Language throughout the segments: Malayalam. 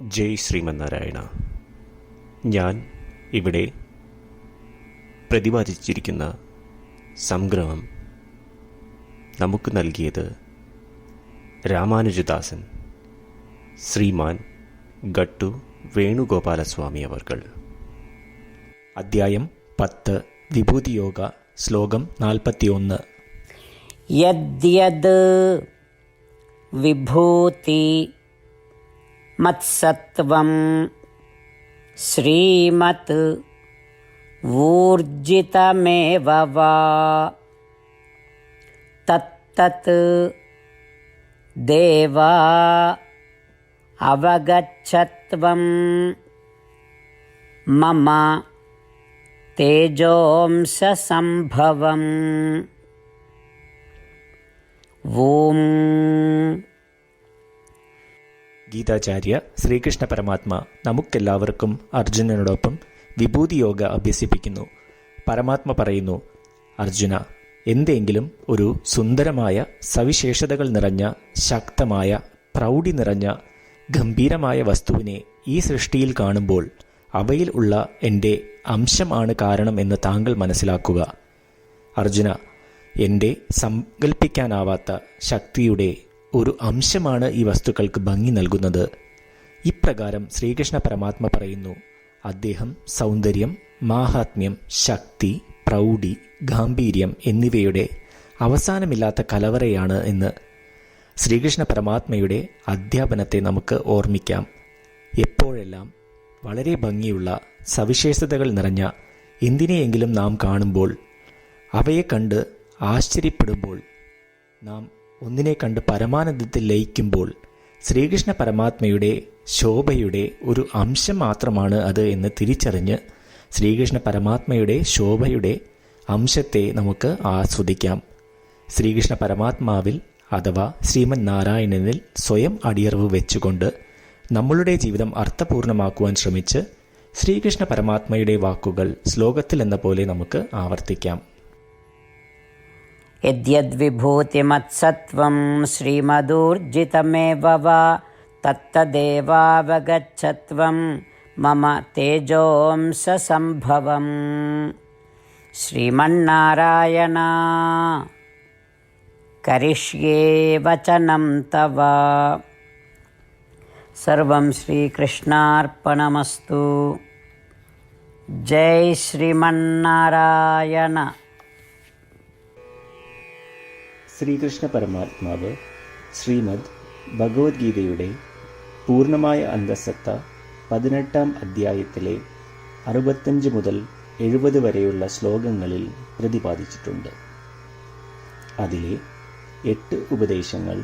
ജയ് ശ്രീമന്നാരായണ. ഞാൻ ഇവിടെ പ്രതിപാദിച്ചിരിക്കുന്ന സംഗ്രഹം നമുക്ക് നൽകിയത് രാമാനുജദാസൻ ശ്രീമാൻ ഗട്ടു വേണുഗോപാലസ്വാമി അവർകൾ. അദ്ധ്യായം പത്ത് വിഭൂതിയോഗ ശ്ലോകം നാൽപ്പത്തിയൊന്ന്. യദ്യത് വിഭൂതി मत्सत्वं श्रीमत् ऊर्जितमेव वा। तत्तत् देवा अवगच्छत्वं मम तेजोंससम्भवम्। ॐ ഗീതാചാര്യ ശ്രീകൃഷ്ണ പരമാത്മ നമുക്കെല്ലാവർക്കും അർജുനനോടൊപ്പം വിഭൂതി യോഗ അഭ്യസിപ്പിക്കുന്നു. പരമാത്മ പറയുന്നു അർജുന എന്തെങ്കിലും ഒരു സുന്ദരമായ സവിശേഷതകൾ നിറഞ്ഞ ശക്തമായ പ്രൗഢി നിറഞ്ഞ ഗംഭീരമായ വസ്തുവിനെ ഈ സൃഷ്ടിയിൽ കാണുമ്പോൾ അവയിൽ ഉള്ള എന്റെ അംശമാണ് കാരണം എന്ന് താങ്കൾ മനസ്സിലാക്കുക. അർജുന എന്റെ സങ്കൽപ്പിക്കാനാവാത്ത ശക്തിയുടെ ഒരു അംശമാണ് ഈ വസ്തുക്കൾക്ക് ഭംഗി നൽകുന്നത്. ഇപ്രകാരം ശ്രീകൃഷ്ണ പരമാത്മ പറയുന്നു അദ്ദേഹം സൗന്ദര്യം മാഹാത്മ്യം ശക്തി പ്രൗഢി ഗാംഭീര്യം എന്നിവയുടെ അവസാനമില്ലാത്ത കലവറയാണ് എന്ന് ശ്രീകൃഷ്ണ പരമാത്മയുടെ അധ്യാപനത്തെ നമുക്ക് ഓർമ്മിക്കാം. എപ്പോഴെല്ലാം വളരെ ഭംഗിയുള്ള സവിശേഷതകൾ നിറഞ്ഞ എന്തിനെയെങ്കിലും നാം കാണുമ്പോൾ അവയെ കണ്ട് ആശ്ചര്യപ്പെടുമ്പോൾ നാം ഒന്നിനെ കണ്ട് പരമാനന്ദത്തിൽ ലയിക്കുമ്പോൾ ശ്രീകൃഷ്ണ പരമാത്മയുടെ ശോഭയുടെ ഒരു അംശം മാത്രമാണ് അത് എന്ന് തിരിച്ചറിഞ്ഞ് ശ്രീകൃഷ്ണ പരമാത്മയുടെ ശോഭയുടെ അംശത്തെ നമുക്ക് ആസ്വദിക്കാം. ശ്രീകൃഷ്ണ പരമാത്മാവിൽ അഥവാ ശ്രീമൻ നാരായണനിൽ സ്വയം അടിയറവ് വെച്ചുകൊണ്ട് നമ്മളുടെ ജീവിതം അർത്ഥപൂർണമാക്കുവാൻ ശ്രമിച്ച് ശ്രീകൃഷ്ണ പരമാത്മയുടെ വാക്കുകൾ ശ്ലോകത്തിൽ എന്ന പോലെ നമുക്ക് ആവർത്തിക്കാം. यद्यद्विभूतिमत्सत्त्वं श्रीमदूर्जितमेव वा तत्तदेवावगच्छत्वं मम तेजोंससम्भवम्। श्रीमन्नारायण। करिष्ये वचनं तव। सर्वं श्रीकृष्णार्पणमस्तु। जय श्रीमन्नारायण। ശ്രീകൃഷ്ണ പരമാത്മാവ് ശ്രീമദ് ഭഗവത്ഗീതയുടെ പൂർണമായ അന്തസത്ത പതിനെട്ടാം അധ്യായത്തിലെ അറുപത്തഞ്ച് മുതൽ എഴുപത് വരെയുള്ള ശ്ലോകങ്ങളിൽ പ്രതിപാദിച്ചിട്ടുണ്ട്. അതിലെ എട്ട് ഉപദേശങ്ങൾ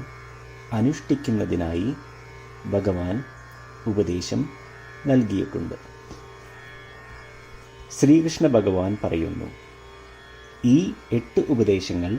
അനുഷ്ഠിക്കുന്നതിനായി ഭഗവാൻ ഉപദേശം നൽകിയിട്ടുണ്ട്. ശ്രീകൃഷ്ണ ഭഗവാൻ പറയുന്നു ഈ എട്ട് ഉപദേശങ്ങൾ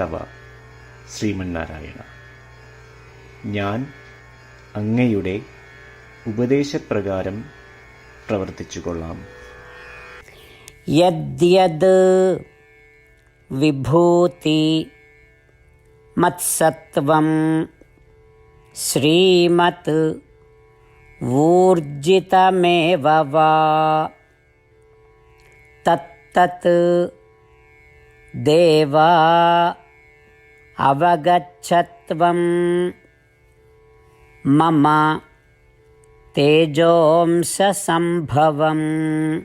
തവ ശ്രീമന്നാരായണ ഞാൻ അങ്ങയുടെ ഉപദേശപ്രകാരം പ്രവർത്തിച്ചുകൊള്ളാം. യദ്യത് വിഭൂതി മത്സത്വം ശ്രീമത് ഊർജിതമേവ തത്തത് ദേവാ. अवगच्छत्वं। मम तेजोंससम्भवम्।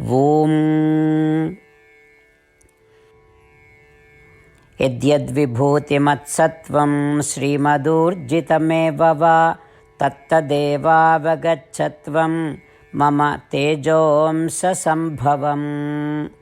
ॐ। यद्यद्विभूतिमत्सत्त्वं श्रीमदूर्जितमेव वा तत्तदेवावगच्छत्वं मम तेजोंससम्भवम्।